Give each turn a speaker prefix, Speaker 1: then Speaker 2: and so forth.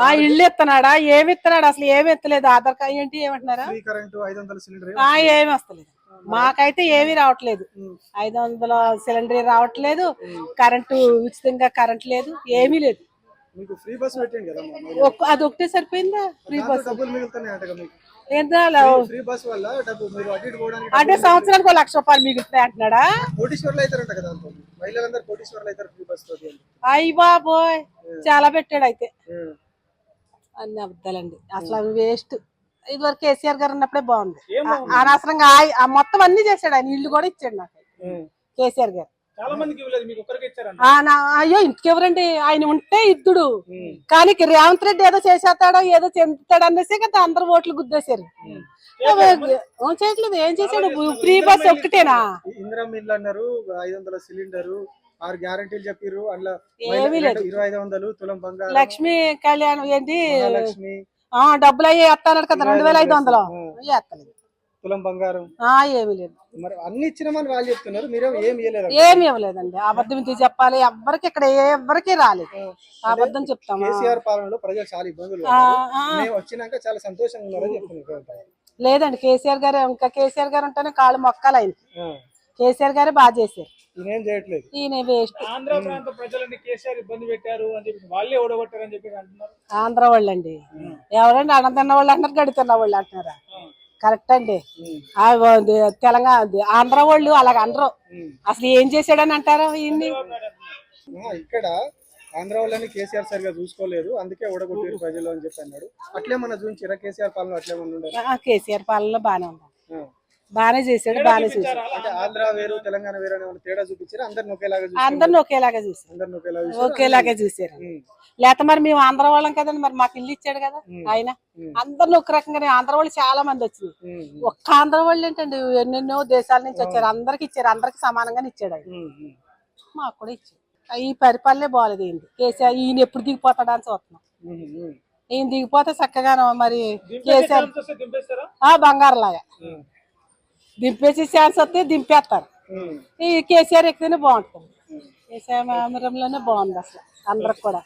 Speaker 1: ఆ ఇల్లు ఇస్తున్నాడా ఏమి ఇస్తున్నాడు అసలు ఏమి ఎత్తలేదు? ఆధార్ కార్డు ఏంటి? ఏమంటున్నారా?
Speaker 2: కరెంట్ ఐదు వందల సిలిండర్
Speaker 1: ఆ ఏమి వస్తలేదు. మాకైతే ఏమీ రావట్లేదు. ఐదు వందల సిలిండర్ రావట్లేదు. కరెంటు ఉచితంగా కరెంట్ లేదు. ఏమీ లేదు.
Speaker 2: మీకు ఫ్రీ బస్ పెట్టండి కదా
Speaker 1: ఒక్క- అది ఒకటే సరిపోయిందా? Free bus?
Speaker 2: డబ్బులు అంట మీకు.
Speaker 1: ఏంటో
Speaker 2: ఫ్రీ బస్ వల్ల డబ్బు మీరు అటు ఇటు పోవడానికి
Speaker 1: అంటే సంవత్సరానికి ఒక లక్ష రూపాయలు మిగులుతున్నాయి అంటున్నాడా?
Speaker 2: కోటీశ్వర్లు అవుతారంట కదా అంత. మహిళలందరూ కోటీశ్వర్లు అవుతారు ఫ్రీ బస్ తోటి అని.
Speaker 1: అయ్యి బాబోయ్. చాలా పెట్టాడు అయితే. అన్ని అబద్ధాలండి. అసలు అవి వేస్ట్. ఇదివరకు కేసీఆర్ గారు ఉన్నప్పుడే బాగుంది. అనవసరంగా మొత్తం అన్ని చేశాడు. ఆయన ఇల్లు కూడా ఇచ్చాడు నాకు. కేసీఆర్ గారు. అయ్యో ఇంకెవరండి ఆయన ఉంటే ఇద్దుడు. కానీ రేవంత్ రెడ్డి ఏదో చేసేస్తాడో ఏదో చెందుతాడు అనేసి కదా అందరు ఓట్లు గుద్దేశారు. చేయట్లేదు. ఏం చేశాడు? Free bus ఒక్కటేనా?
Speaker 2: ఇందిరా అన్నారు ఐదు వందల సిలిండర్. ఆరు గ్యారంటీలు చెప్పిర్రు. అందులో
Speaker 1: ఏమీ లేదు.
Speaker 2: ఇరవై ఐదు వందలు తులం బంగారం
Speaker 1: లక్ష్మీ కళ్యాణం ఏంటి?
Speaker 2: లక్ష్మి
Speaker 1: ఆ డబ్బులు అయ్యి ఎత్తాడు కదా రెండు వేల ఐదు వందలు. ఎత్తలేదు
Speaker 2: తులం బంగారం.
Speaker 1: ఆ ఏమీ లేదు.
Speaker 2: మరి అన్ని ఇచ్చినామని వాళ్ళు చెప్తున్నారు. మీరేమో ఏం ఇవ్వలేదు
Speaker 1: ఏమి ఇవ్వలేదండి. అబద్ధం ఇది చెప్పాలి. ఎవ్వరికి ఇక్కడ ఎవరికి రాలేదు. అబద్ధం చెప్తామా?
Speaker 2: కేసీఆర్ పాలనలో ప్రజలు చాలా ఇబ్బందులు వచ్చినాక చాలా సంతోషంగా ఉన్నారని చెప్తున్నారు
Speaker 1: లేదండి. కేసీఆర్ గారు ఇంకా కేసీఆర్ గారు ఉంటేనే కాళ్ళు మొక్కాలి
Speaker 2: ఆ.
Speaker 1: కేసీఆర్ గారే బాగా చేశారు.
Speaker 2: ఈయనేం చేయట్లేదు.
Speaker 1: ఈయన వేస్ట్
Speaker 3: ఆంధ్ర ప్రాంత ప్రజలని కేసీఆర్ ఇబ్బంది పెట్టారు అని చెప్పి వాళ్ళే ఓడగొట్టారు అని చెప్పి అంటున్నారు.
Speaker 1: ఆంధ్ర వాళ్ళండి. ఎవరండి అన్నం తిన్న వాళ్ళు అంటున్నారు గడి తిన్న వాళ్ళు అంటున్నారా? కరెక్ట్ అండి. తెలంగాణ ఆంధ్ర వాళ్ళు అలాగ అనరు. అసలు ఏం చేశాడని అంటారు ఈయన్ని?
Speaker 2: ఇక్కడ ఆంధ్ర వాళ్ళని కేసీఆర్ సరిగా చూసుకోలేదు. అందుకే ఓడగొట్టారు ప్రజలు అని చెప్పి అన్నాడు. అట్లేమన్నా చూపించారా కేసీఆర్ పాలన అట్లేమన్నా ఉండే
Speaker 1: ఆ, కేసీఆర్ పాలనలో బాగానే ఉంది? బాగానే చేశాడు బాగానే చూశాడు.
Speaker 2: అంటే ఆంధ్ర వేరు తెలంగాణ వేరు అని ఏమన్నా తేడా చూపించారా? అందరిని ఒకేలాగా
Speaker 1: అందరిని ఒకేలాగా చూశారు.
Speaker 2: అందరిని ఒకేలాగా చూసి
Speaker 1: ఒకేలాగా చూశారు. లేకపోతే మరి మేము ఆంధ్ర వాళ్ళం కదండి మరి మాకు ఇల్లు ఇచ్చాడు కదా ఆయన. అందరిని ఒక రకంగానే ఆంధ్ర వాళ్ళు చాలా మంది వచ్చింది ఒక్క ఆంధ్ర వాళ్ళు ఏంటండి ఎన్నెన్నో దేశాల నుంచి వచ్చారు. అందరికి ఇచ్చారు అందరికి సమానంగానే ఇచ్చాడు ఆయన. మాకు కూడా ఇచ్చాడు. ఈ పరిపాలనే బాగాలేదు ఏంటి కేసీఆర్ ఈయన ఎప్పుడు దిగిపోతాడా అని చూస్తున్నాం. ఈయన దిగిపోతే చక్కగాను మరి కేసీఆర్ బంగారు లాగా దింపేసి ఛాన్స్ వస్తే దింపేస్తారు ఈ కేసీఆర్ ఎక్కితేనే బాగుంటుంది. కేసీఆర్ ఆమరంలోనే బాగుంది అసలు అందరికి కూడా.